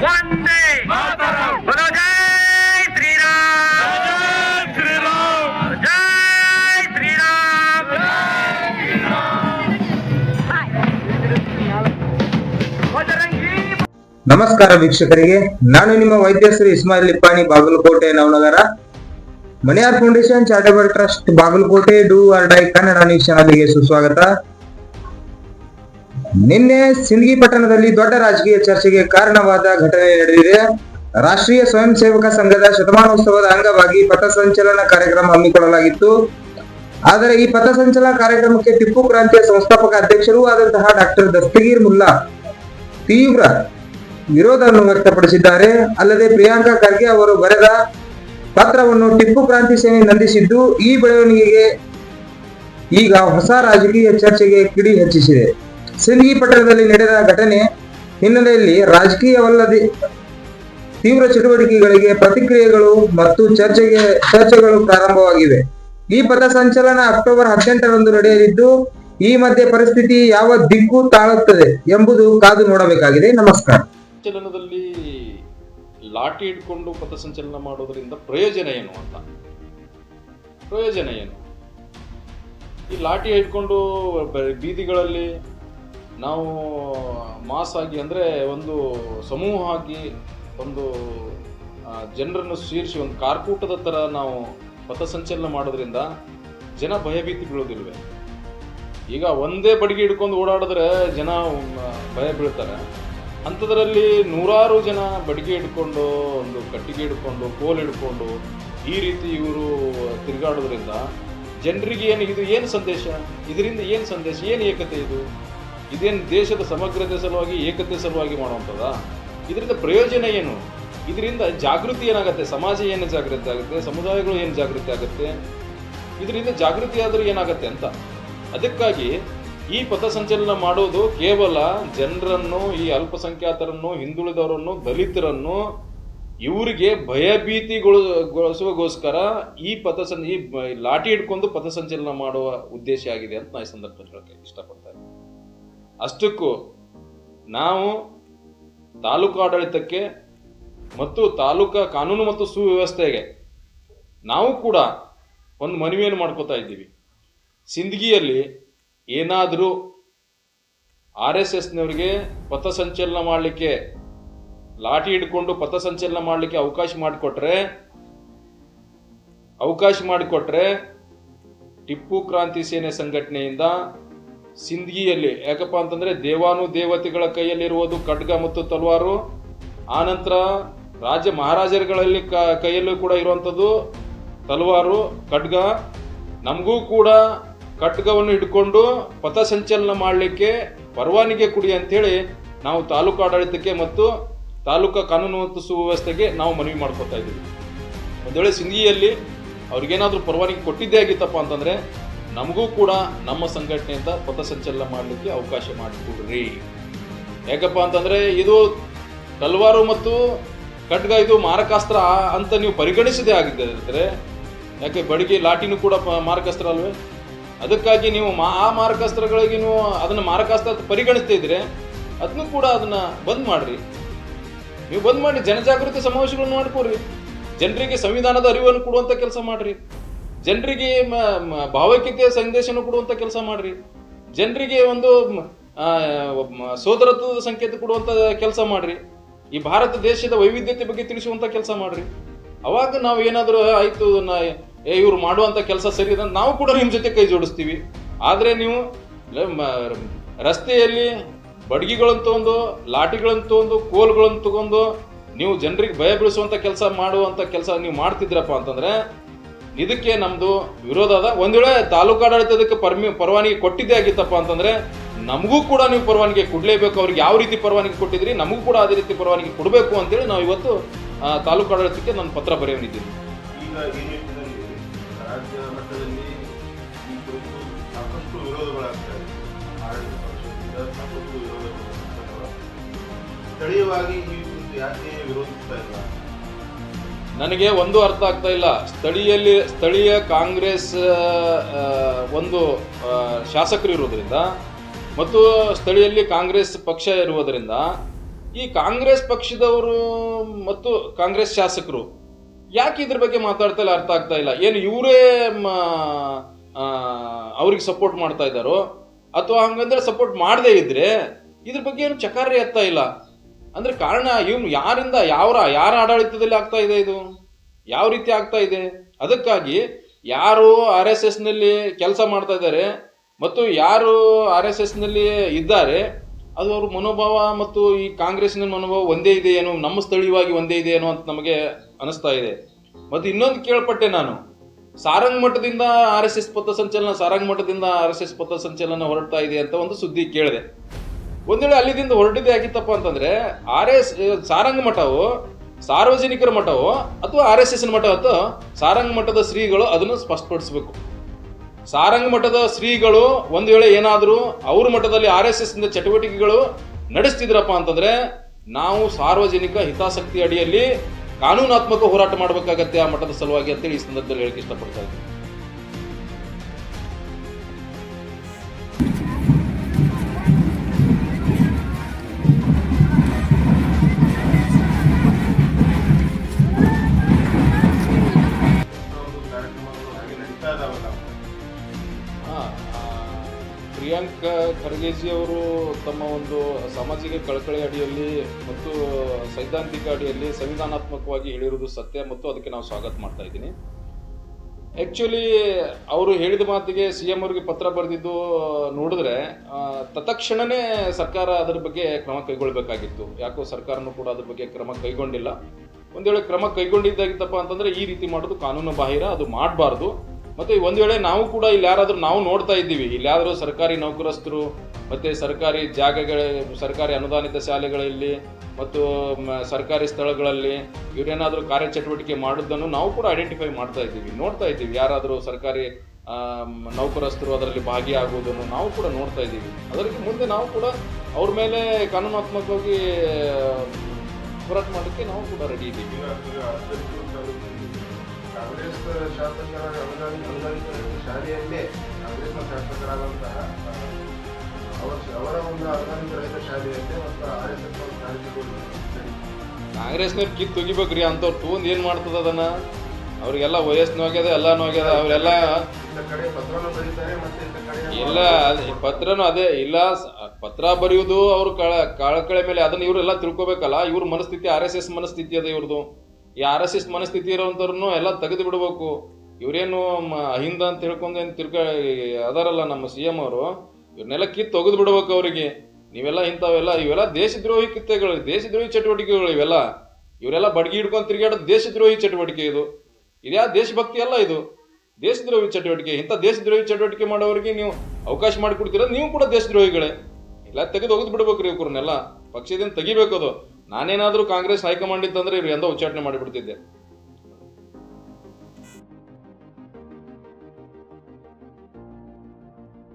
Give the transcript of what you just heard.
ಶ್ರೀರಾಮ್. ಶ್ರೀರಾಮ್. ಜಯ ಶ್ರೀರಾಮ್. ನಮಸ್ಕಾರ ವೀಕ್ಷಕರಿಗೆ. ನಾನು ನಿಮ್ಮ ವೈದ್ಯ Shri Ismail Lippani Bagalkot Navanagar. Maniyar foundation charitable trust Bagalkot do or die Kannada news ಚಾನಲ್ಗೆ ಸುಸ್ವಾಗತ. ನಿನ್ನೆ ಸಿಂದಗಿ ಪಟ್ಟಣದಲ್ಲಿ ದೊಡ್ಡ ರಾಜಕೀಯ ಚರ್ಚೆಗೆ ಕಾರಣವಾದ ಘಟನೆ ನಡೆದಿದೆ. ರಾಷ್ಟ್ರೀಯ ಸ್ವಯಂ ಸೇವಕ ಸಂಘದ ಶತಮಾನೋತ್ಸವದ ಅಂಗವಾಗಿ ಪಥಸಂಚಲನ ಕಾರ್ಯಕ್ರಮ ಹಮ್ಮಿಕೊಳ್ಳಲಾಗಿತ್ತು. ಆದರೆ ಈ ಪಥಸಂಚಲನ ಕಾರ್ಯಕ್ರಮಕ್ಕೆ ಟಿಪ್ಪು ಕ್ರಾಂತಿಯ ಸಂಸ್ಥಾಪಕ ಅಧ್ಯಕ್ಷರೂ ಆದಂತಹ ಡಾಕ್ಟರ್ ದಸ್ತಗೀರ್ ಮುಲ್ಲಾ ತೀವ್ರ ವಿರೋಧವನ್ನು ವ್ಯಕ್ತಪಡಿಸಿದ್ದಾರೆ. ಅಲ್ಲದೆ ಪ್ರಿಯಾಂಕಾ ಖರ್ಗೆ ಅವರು ಬರೆದ ಪತ್ರವನ್ನು ಟಿಪ್ಪು ಕ್ರಾಂತಿ ಸೇನೆ ನಂದಿಸಿದ್ದು, ಈ ಬೆಳವಣಿಗೆಗೆ ಈಗ ಹೊಸ ರಾಜಕೀಯ ಚರ್ಚೆಗೆ ಕಿಡಿ ಹೆಚ್ಚಿಸಿದೆ. ಸಿಂದಗಿ ಪಟ್ಟಣದಲ್ಲಿ ನಡೆದ ಘಟನೆ ಹಿನ್ನೆಲೆಯಲ್ಲಿ ರಾಜಕೀಯವಲ್ಲದೆ ತೀವ್ರ ಚಟುವಟಿಕೆಗಳಿಗೆ ಪ್ರತಿಕ್ರಿಯೆಗಳು ಮತ್ತು ಚರ್ಚೆಗೆ ಚರ್ಚೆಗಳು ಪ್ರಾರಂಭವಾಗಿವೆ. ಈ ಪಥಸಂಚಲನ ಅಕ್ಟೋಬರ್ ಹದಿನೆಂಟರಂದು ನಡೆಯಲಿದ್ದು, ಈ ಮಧ್ಯೆ ಪರಿಸ್ಥಿತಿ ಯಾವ ದಿಕ್ಕು ತಾಳುತ್ತದೆ ಎಂಬುದು ಕಾದು ನೋಡಬೇಕಾಗಿದೆ. ನಮಸ್ಕಾರ. ಸಂಚಲನದಲ್ಲಿ ಲಾಠಿ ಹಿಡ್ಕೊಂಡು ಪಥಸಂಚಲನ ಮಾಡೋದರಿಂದ ಪ್ರಯೋಜನ ಏನು ಅಂತ? ಪ್ರಯೋಜನ ಏನು? ಈ ಲಾಠಿ ಇಟ್ಕೊಂಡು ಬೀದಿಗಳಲ್ಲಿ ನಾವು ಮಾಸ್ ಆಗಿ ಅಂದರೆ ಒಂದು ಸಮೂಹ ಆಗಿ ಒಂದು ಜನರನ್ನು ಸೇರಿಸಿ ಒಂದು ಕಾರ್ಕೂಟದ ಥರ ನಾವು ಪಥಸಂಚಲನ ಮಾಡೋದ್ರಿಂದ ಜನ ಭಯಭೀತಿ ಬೀಳೋದಿಲ್ವೇ? ಈಗ ಒಂದೇ ಬಡಿಗೆ ಹಿಡ್ಕೊಂಡು ಓಡಾಡಿದ್ರೆ ಜನ ಭಯ ಬೀಳ್ತಾರೆ. ಅಂಥದ್ರಲ್ಲಿ ನೂರಾರು ಜನ ಬಡಿಗೆ ಹಿಡ್ಕೊಂಡು, ಒಂದು ಕಟ್ಟಿಗೆ ಹಿಡ್ಕೊಂಡು, ಕೋಲ್ ಹಿಡ್ಕೊಂಡು ಈ ರೀತಿ ಇವರು ತಿರುಗಾಡೋದ್ರಿಂದ ಜನರಿಗೆ ಏನು ಇದು, ಏನು ಸಂದೇಶ? ಇದರಿಂದ ಏನು ಸಂದೇಶ? ಏನು ಏಕತೆ ಇದು? ಇದೇನು ದೇಶದ ಸಮಗ್ರತೆ ಸಲುವಾಗಿ, ಏಕತೆ ಸಲುವಾಗಿ ಮಾಡುವಂಥದ ಇದರಿಂದ ಪ್ರಯೋಜನ ಏನು? ಇದರಿಂದ ಜಾಗೃತಿ ಏನಾಗುತ್ತೆ? ಸಮಾಜ ಏನು ಜಾಗೃತಿ ಆಗುತ್ತೆ? ಸಮುದಾಯಗಳು ಏನು ಜಾಗೃತಿ ಆಗುತ್ತೆ? ಇದರಿಂದ ಜಾಗೃತಿ ಆದರೂ ಏನಾಗುತ್ತೆ ಅಂತ. ಅದಕ್ಕಾಗಿ ಈ ಪಥಸಂಚಲನ ಮಾಡೋದು ಕೇವಲ ಜನರನ್ನು, ಈ ಅಲ್ಪಸಂಖ್ಯಾತರನ್ನು, ಹಿಂದುಳಿದವರನ್ನು, ದಲಿತರನ್ನು, ಇವರಿಗೆ ಭಯಭೀತಿಗೊಳಿಸುವಗೋಸ್ಕರ ಈ ಪಥಸಂ ಈ ಲಾಠಿ ಹಿಡ್ಕೊಂಡು ಪಥಸಂಚಲನ ಮಾಡುವ ಉದ್ದೇಶ ಆಗಿದೆ ಅಂತ ನಾನು ಈ ಸಂದರ್ಭದಲ್ಲಿ ಹೇಳಕ್ಕೆ ಇಷ್ಟಪಡ್ತಾ ಇದ್ದೀನಿ ಅಷ್ಟಕ್ಕೂ ನಾವು ತಾಲೂಕು ಆಡಳಿತಕ್ಕೆ ಮತ್ತು ತಾಲೂಕಾ ಕಾನೂನು ಮತ್ತು ಸುವ್ಯವಸ್ಥೆಗೆ ನಾವು ಕೂಡ ಒಂದು ಮನವಿಯನ್ನು ಮಾಡ್ಕೋತಾ ಇದ್ದೀವಿ. ಸಿಂದಗಿಯಲ್ಲಿ ಏನಾದರೂ ಆರ್ ಎಸ್ ಎಸ್ನವರಿಗೆ ಪಥಸಂಚಲನ ಮಾಡಲಿಕ್ಕೆ ಲಾಠಿ ಹಿಡ್ಕೊಂಡು ಪಥಸಂಚಲನ ಮಾಡಲಿಕ್ಕೆ ಅವಕಾಶ ಮಾಡಿಕೊಟ್ರೆ ಅವಕಾಶ ಮಾಡಿಕೊಟ್ರೆ ಟಿಪ್ಪು ಕ್ರಾಂತಿ ಸೇನೆ ಸಂಘಟನೆಯಿಂದ ಸಿಂದಗಿಯಲ್ಲಿ. ಯಾಕಪ್ಪ ಅಂತಂದ್ರೆ ದೇವಾನು ದೇವತೆಗಳ ಕೈಯಲ್ಲಿರುವುದು ಖಡ್ಗ ಮತ್ತು ತಲ್ವಾರು. ಆನಂತರ ರಾಜ ಮಹಾರಾಜರುಗಳಲ್ಲಿ ಕ, ಕೈಯಲ್ಲೂ ಕೂಡ ಇರುವಂಥದ್ದು ತಲವಾರು, ಖಡ್ಗ. ನಮಗೂ ಕೂಡ ಖಡ್ಗವನ್ನು ಹಿಡ್ಕೊಂಡು ಪಥಸಂಚಲನ ಮಾಡಲಿಕ್ಕೆ ಪರವಾನಿಗೆ ಕೊಡಿ ಅಂತೇಳಿ ನಾವು ತಾಲೂಕು ಆಡಳಿತಕ್ಕೆ ಮತ್ತು ತಾಲೂಕಾ ಕಾನೂನು ಮತ್ತು ಸುವ್ಯವಸ್ಥೆಗೆ ನಾವು ಮನವಿ ಮಾಡ್ಕೊತಾ ಇದ್ದೀವಿ. ಒಂದು ವೇಳೆ ಸಿಂಧಿಯಲ್ಲಿ ಅವ್ರಿಗೇನಾದರೂ ಪರವಾನಿಗೆ ಕೊಟ್ಟಿದ್ದೇ ಆಗಿತ್ತಪ್ಪ ಅಂತಂದರೆ ನಮಗೂ ಕೂಡ ನಮ್ಮ ಸಂಘಟನೆಯಿಂದ ಪಥಸಂಚಲನ ಮಾಡಲಿಕ್ಕೆ ಅವಕಾಶ ಮಾಡಿಕೊಡ್ರಿ. ಯಾಕಪ್ಪ ಅಂತಂದರೆ ಇದು ತಲ್ವಾರು ಮತ್ತು ಖಡ್ಗ ಇದು ಮಾರಕಾಸ್ತ್ರ ಅಂತ ನೀವು ಪರಿಗಣಿಸದೇ ಆಗಿದ್ದರೆ ಯಾಕೆ ಬಡಗಿ ಲಾಟಿನೂ ಕೂಡ ಮಾರಕಾಸ್ತ್ರ ಅಲ್ವೇ? ಅದಕ್ಕಾಗಿ ನೀವು ಮಾ ಆ ಮಾರಕಾಸ್ತ್ರಗಳಿಗೆ ನೀವು ಅದನ್ನು ಮಾರಕಾಸ್ತ್ರ ಪರಿಗಣಿಸ್ತಾ ಇದ್ರೆ ಅದನ್ನು ಕೂಡ ಅದನ್ನು ಬಂದ್ ಮಾಡಿರಿ. ನೀವು ಬಂದ್ ಮಾಡಿ ಜನಜಾಗೃತಿ ಸಮಾವೇಶಗಳನ್ನು ಮಾಡ್ಕೋರಿ ಜನರಿಗೆ ಸಂವಿಧಾನದ ಅರಿವನ್ನು ಕೊಡುವಂತ ಕೆಲಸ ಮಾಡ್ರಿ. ಜನರಿಗೆ ಭಾವೈಕ್ಯತೆಯ ಸಂದೇಶನ ಕೊಡುವಂತ ಕೆಲಸ ಮಾಡ್ರಿ. ಜನರಿಗೆ ಒಂದು ಸೋದರತ್ವದ ಸಂಕೇತ ಕೊಡುವಂತ ಕೆಲಸ ಮಾಡ್ರಿ. ಈ ಭಾರತ ದೇಶದ ವೈವಿಧ್ಯತೆ ಬಗ್ಗೆ ತಿಳಿಸುವಂತ ಕೆಲಸ ಮಾಡ್ರಿ. ಅವಾಗ ನಾವು ಏನಾದರೂ ಆಯಿತು, ನಾ- ಇವ್ರು ಮಾಡುವಂತ ಕೆಲಸ ಸರಿ ನಾವು ಕೂಡ ನಿಮ್ಮ ಜೊತೆ ಕೈ ಜೋಡಿಸ್ತೀವಿ. ಆದರೆ ನೀವು ರಸ್ತೆಯಲ್ಲಿ ಬಡ್ಗಿಗಳನ್ನು ತಗೊಂಡು, ಲಾಠಿಗಳನ್ನು ತಗೊಂಡು, ಕೋಲ್ಗಳನ್ನು ತಗೊಂಡು, ನೀವು ಜನರಿಗೆ ಭಯ ಬೀಳಿಸುವಂತ ಕೆಲಸ ಮಾಡುವಂಥ ಕೆಲಸ ನೀವು ಮಾಡ್ತಿದ್ರಪ್ಪ ಅಂತಂದ್ರೆ ಇದಕ್ಕೆ ನಮ್ದು ವಿರೋಧ ಅದ. ಒಂದ್ ವೇಳೆ ತಾಲೂಕು ಆಡಳಿತದಕ್ಕೆ ಪರ್ಮಿ, ಪರವಾನಗಿ ಕೊಟ್ಟಿದ್ದೇ ಆಗಿತ್ತಪ್ಪ ಅಂತಂದ್ರೆ ನಮಗೂ ಕೂಡ ನೀವು ಪರವಾನಗಿ ಕೊಡಲೇಬೇಕು. ಅವ್ರಿಗೆ ಯಾವ ರೀತಿ ಪರವಾನಗಿ ಕೊಟ್ಟಿದ್ರಿ, ನಮಗೂ ಕೂಡ ಅದೇ ರೀತಿ ಪರವಾನಗಿ ಕೊಡಬೇಕು ಅಂತೇಳಿ ನಾವು ಇವತ್ತು ತಾಲೂಕು ಆಡಳಿತಕ್ಕೆ ನಾನು ಪತ್ರ ವಿರೋಧಗಳು ಸ್ಥಳೀಯವಾಗಿ ಈ ವಿರೋಧಿಸ್ತಾ ಇಲ್ಲ? ನನಗೆ ಒಂದು ಅರ್ಥ ಆಗ್ತಾ ಇಲ್ಲ. ಸ್ಥಳೀಯಲ್ಲಿ, ಸ್ಥಳೀಯ ಕಾಂಗ್ರೆಸ್ ಒಂದು ಶಾಸಕರು ಇರೋದ್ರಿಂದ ಮತ್ತು ಸ್ಥಳೀಯಲ್ಲಿ ಕಾಂಗ್ರೆಸ್ ಪಕ್ಷ ಇರುವುದರಿಂದ ಈ ಕಾಂಗ್ರೆಸ್ ಪಕ್ಷದವರು ಮತ್ತು ಕಾಂಗ್ರೆಸ್ ಶಾಸಕರು ಯಾಕೆ ಇದ್ರ ಬಗ್ಗೆ ಮಾತಾಡ್ತಾ ಇಲ್ಲ ಅರ್ಥ ಆಗ್ತಾ ಇಲ್ಲ. ಏನು ಇವರೇ ಅವ್ರಿಗೆ ಸಪೋರ್ಟ್ ಮಾಡ್ತಾ ಇದ್ದಾರೋ ಅಥವಾ ಹಂಗಂದ್ರೆ ಸಪೋರ್ಟ್ ಮಾಡದೇ ಇದ್ರೆ ಇದ್ರ ಬಗ್ಗೆ ಏನು ಚಕಾರಿ ಎತ್ತಾ ಇಲ್ಲ. ಅಂದ್ರೆ ಕಾರಣ ಇವನು ಯಾರಿಂದ ಯಾವ ಯಾರ ಆಡಳಿತದಲ್ಲಿ ಆಗ್ತಾ ಇದೆ ಇದು? ಯಾವ ರೀತಿ ಆಗ್ತಾ ಇದೆ? ಅದಕ್ಕಾಗಿ ಯಾರು ಆರ್ ಎಸ್ ಎಸ್ನಲ್ಲಿ ಕೆಲಸ ಮಾಡ್ತಾ ಇದ್ದಾರೆ ಮತ್ತು ಯಾರು ಆರ್ ಎಸ್ ಎಸ್ನಲ್ಲಿ ಇದ್ದಾರೆ, ಅದು ಅವ್ರ ಮನೋಭಾವ ಮತ್ತು ಈ ಕಾಂಗ್ರೆಸ್ನ ಮನೋಭಾವ ಒಂದೇ ಇದೆ ಏನೋ, ನಮ್ಮ ಸ್ಥಳೀಯವಾಗಿ ಒಂದೇ ಇದೆ ಅಂತ ನಮಗೆ ಅನಿಸ್ತಾ ಇದೆ. ಮತ್ತು ಇನ್ನೊಂದು ಕೇಳ್ಪಟ್ಟೆ ನಾನು. ಸಾರಂಗ್ ಮಠದಿಂದ ಆರ್ ಎಸ್ ಎಸ್ ಪಥಸಂಚಲನ ಸಾರಂಗ್ ಮಠದಿಂದ ಆರ್ ಎಸ್ ಎಸ್ ಪಥಸಂಚಲನ ಹೊರಡ್ತಾ ಇದೆ ಅಂತ ಒಂದು ಸುದ್ದಿ ಕೇಳಿದೆ. ಒಂದ್ ವೇಳೆ ಅಲ್ಲಿದಿಂದ ಹೊರಟಿದ್ದೆ ಆಗಿತ್ತಪ್ಪ ಅಂತಂದ್ರೆ ಆರ್ ಎಸ್ ಸಾರಂಗ ಮಠವು, ಸಾರ್ವಜನಿಕರ ಮಠವು ಅಥವಾ ಆರ್ ಎಸ್ ಎಸ್ ಮಠ ಅಥವಾ ಸಾರಂಗ ಮಠದ ಶ್ರೀಗಳು ಅದನ್ನು ಸ್ಪಷ್ಟಪಡಿಸಬೇಕು. ಸಾರಂಗ ಮಠದ ಶ್ರೀಗಳು ಒಂದು ವೇಳೆ ಏನಾದರೂ ಅವ್ರ ಮಠದಲ್ಲಿ ಆರ್ ಎಸ್ ಎಸ್ ಚಟುವಟಿಕೆಗಳು ನಡೆಸ್ತಿದ್ರಪ್ಪ ಅಂತಂದ್ರೆ ನಾವು ಸಾರ್ವಜನಿಕ ಹಿತಾಸಕ್ತಿ ಅಡಿಯಲ್ಲಿ ಕಾನೂನಾತ್ಮಕ ಹೋರಾಟ ಮಾಡಬೇಕಾಗತ್ತೆ ಆ ಮಠದ ಸಲುವಾಗಿ ಅಂತೇಳಿ ಈ ಸಂದರ್ಭದಲ್ಲಿ ಹೇಳಕ್ಕೆ ಇಷ್ಟಪಡ್ತಾ ಇದ್ದೀನಿ. ಪ್ರಿಯಾಂಕ್ ಖರ್ಗೆಜಿ ಅವರು ತಮ್ಮ ಒಂದು ಸಾಮಾಜಿಕ ಕಳಕಳಿ ಅಡಿಯಲ್ಲಿ ಮತ್ತು ಸೈದ್ಧಾಂತಿಕ ಅಡಿಯಲ್ಲಿ ಸಂವಿಧಾನಾತ್ಮಕವಾಗಿ ಹೇಳಿರುವುದು ಸತ್ಯ ಮತ್ತು ಅದಕ್ಕೆ ನಾವು ಸ್ವಾಗತ ಮಾಡ್ತಾ ಇದ್ದೀನಿ. ಆ್ಯಕ್ಚುಲಿ ಅವರು ಹೇಳಿದ ಮಾತಿಗೆ ಸಿ ಎಂ ಅವರಿಗೆ ಪತ್ರ ಬರೆದಿದ್ದು ನೋಡಿದ್ರೆ ತತ್ಕ್ಷಣವೇ ಸರ್ಕಾರ ಅದರ ಬಗ್ಗೆ ಕ್ರಮ ಕೈಗೊಳ್ಳಬೇಕಾಗಿತ್ತು ಯಾಕೋ ಸರ್ಕಾರನೂ ಕೂಡ ಅದ್ರ ಬಗ್ಗೆ ಕ್ರಮ ಕೈಗೊಂಡಿಲ್ಲ. ಒಂದು ವೇಳೆ ಕ್ರಮ ಕೈಗೊಂಡಿದ್ದಾಗಿತ್ತಪ್ಪ ಅಂತಂದ್ರೆ ಈ ರೀತಿ ಮಾಡೋದು ಕಾನೂನು ಬಾಹಿರ, ಅದು ಮಾಡಬಾರ್ದು. ಮತ್ತೆ ಒಂದು ವೇಳೆ ನಾವು ಕೂಡ ಇಲ್ಲಿ ಯಾರಾದರೂ ನಾವು ನೋಡ್ತಾ ಇದ್ದೀವಿ. ಇಲ್ಲಿ ಯಾರಾದರೂ ಸರ್ಕಾರಿ ನೌಕರಸ್ಥರು ಮತ್ತೆ ಸರ್ಕಾರಿ ಜಾಗಗಳ, ಸರ್ಕಾರಿ ಅನುದಾನಿತ ಶಾಲೆಗಳಲ್ಲಿ ಮತ್ತು ಸರ್ಕಾರಿ ಸ್ಥಳಗಳಲ್ಲಿ ಇವರೇನಾದರೂ ಕಾರ್ಯಚಟುವಟಿಕೆ ಮಾಡಿದ್ದನ್ನು ನಾವು ಕೂಡ ಐಡೆಂಟಿಫೈ ಮಾಡ್ತಾ ಇದ್ದೀವಿ, ನೋಡ್ತಾ ಇದ್ದೀವಿ. ಯಾರಾದರೂ ಸರ್ಕಾರಿ ನೌಕರಸ್ಥರು ಅದರಲ್ಲಿ ಭಾಗಿಯಾಗುವುದನ್ನು ನಾವು ಕೂಡ ನೋಡ್ತಾ ಇದ್ದೀವಿ. ಅದಕ್ಕೆ ಮುಂದೆ ನಾವು ಕೂಡ ಅವ್ರ ಮೇಲೆ ಕಾನೂನಾತ್ಮಕವಾಗಿ ಹೋರಾಟ ಮಾಡೋಕ್ಕೆ ನಾವು ಕೂಡ ರೆಡಿ ಇದ್ದೀವಿ. ಕಾಂಗ್ರೆಸ್ ಶಾಸಕರ ಶಾಲೆಯಲ್ಲೇ ಕಾಂಗ್ರೆಸ್ನ ಶಾಸಕರಾದಂತಹ ಅವರ ಅವರ ಒಂದು ಅನುದಾನಿತ ರಹಿತ ಶಾಲೆಯಲ್ಲೇ ಮತ್ತು ಆರ್ ಎಸ್ ಎಸ್ ಕಾರ್ಯಕ್ರಮಗಳು ಕಾಂಗ್ರೆಸ್ನವ್ರು ಕಿತ್ತು ತೆಗಿಬೇಕ್ರಿ ಅಂಥವ್ರು ತೊಗೊಂಡು ಏನು ಮಾಡ್ತದ ಅದನ್ನ? ಅವ್ರಿಗೆಲ್ಲ ವಯಸ್ಸು ಹೋಗ್ಯದ ಎಲ್ಲಾನು ನೋಗ್ಯದ ಅವರೆಲ್ಲ ಇಲ್ಲ ಪತ್ರನೂ ಅದ್- ಇಲ್ಲ ಪತ್ರ ಬರೆಯುವುದು ಅವ್ರು ಕಾಳ ಕಳಕಳೆ ಮೇಲೆ ಅದನ್ನ ಇವರೆಲ್ಲ ತಿಳ್ಕೊಬೇಕಲ್ಲ ಇವ್ರ ಮನಸ್ಥಿತಿ ಆರ್ ಎಸ್ ಎಸ್ ಮನಸ್ಥಿತಿ ಅದ ಇವ್ರದ್ದು ಈ ಆರ್ ಎಸ್ ಎಸ್ ಮನಸ್ಥಿತಿ ಇರೋಂಥವ್ರನ್ನು ಎಲ್ಲ ತೆಗೆದು ಬಿಡಬೇಕು. ಇವರೇನು ಅಹಿಂದ ಅಂತ ಹೇಳ್ಕೊಂಡು ಏನು ತಿರ್ಕ ಅದಾರಲ್ಲ ನಮ್ಮ ಸಿ ಎಂ ಅವರು. ಇವ್ರನ್ನೆಲ್ಲ ಕಿತ್ತು ತೆಗೆದು ಬಿಡ್ಬೇಕು ಅವರಿಗೆ. ನೀವೆಲ್ಲ ಇಂಥವೆಲ್ಲ, ಇವೆಲ್ಲ ದೇಶದ್ರೋಹಿ ಕಿತ್ತೆಗಳು ದೇಶದ್ರೋಹಿ ಚಟುವಟಿಕೆಗಳು ಇವೆಲ್ಲ. ಇವರೆಲ್ಲ ಬಡ್ಗಿ ಹಿಡ್ಕೊಂಡು ತಿರುಗಾಡೋದು ದೇಶದ್ರೋಹಿ ಚಟುವಟಿಕೆ ಇದು. ಇದ್ಯಾ ದೇಶಭಕ್ತಿ ಅಲ್ಲ ಇದು. ದೇಶದ್ರೋಹಿ ಚಟುವಟಿಕೆ, ಇಂಥ ದೇಶದ್ರೋಹಿ ಚಟುವಟಿಕೆ ಮಾಡೋರಿಗೆ ನೀವು ಅವಕಾಶ ಮಾಡಿಕೊಡ್ತೀರ, ನೀವು ಕೂಡ ದೇಶದ್ರೋಹಿಗಳೇ. ಇಲ್ಲ ತೆಗೆದು ಒಗೆದು ಬಿಡ್ಬೇಕ್ರಿ ಇವ್ರನ್ನೆಲ್ಲ ಪಕ್ಷದಿಂದ ತೆಗಿಬೇಕು ಅದು ನಾನೇನಾದ್ರೂ ಕಾಂಗ್ರೆಸ್ ಹೈಕಮಾಂಡ್ ಇತ್ತಂದ್ರೆ ಇವ್ರು ಎಂದೋ ಉಚ್ಚಾಟನೆ ಮಾಡಿಬಿಡ್ತಿದ್ದೆ.